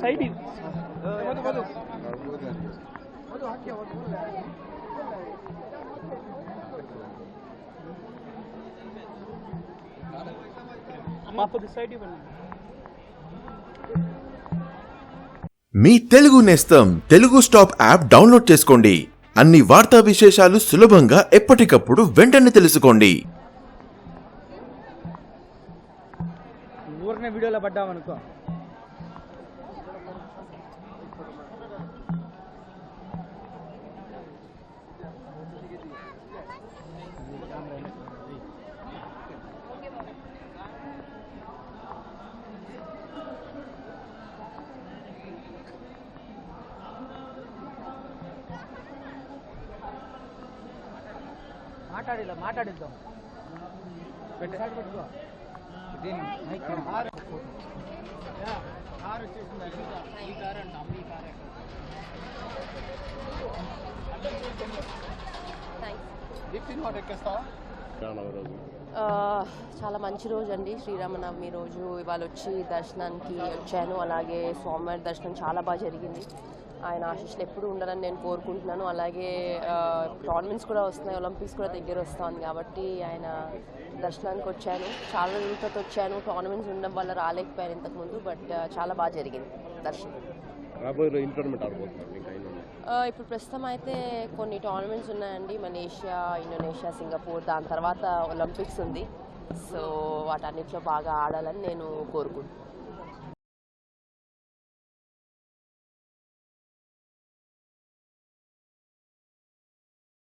Side మీ తెలుగు నేస్తం Telugu stop app download చేసుకోండి. అన్ని వార్తా విశేషాలు సులభంగా ఎప్పటికప్పుడు వెంటనే తెలుసుకోండి. ఊరినే వీడియోలో పడ్డామనుకో. మాట్లాడిలా మాట్లాడిద్దాం. పెట్టుకో చాలా మంచి రోజు అండి. శ్రీరామనవమి రోజు. ఇవాళ వచ్చి దర్శనానికి వచ్చాను. అలాగే స్వామివారి దర్శనం చాలా బాగా జరిగింది. ఆయన ఆశీస్సులు ఎప్పుడు ఉండాలని నేను కోరుకుంటున్నాను. అలాగే టోర్నమెంట్స్ కూడా వస్తున్నాయి ఒలింపిక్స్ కూడా దగ్గర వస్తుంది కాబట్టి ఆయన దర్శనానికి వచ్చాను. చాలా రోజుల తర్వాత వచ్చాను. టోర్నమెంట్స్ ఉండడం వల్ల రాలేకపోయాను ఇంతకుముందు బట్ చాలా బాగా జరిగింది దర్శనం. ఇప్పుడు ప్రస్తుతం అయితే కొన్ని టోర్నమెంట్స్ ఉన్నాయండి. మలేషియా ఇండోనేషియా సింగపూర్ దాని తర్వాత ఒలింపిక్స్ ఉంది. సో వాటన్నిటిలో బాగా ఆడాలని నేను కోరుకుంటున్నాను.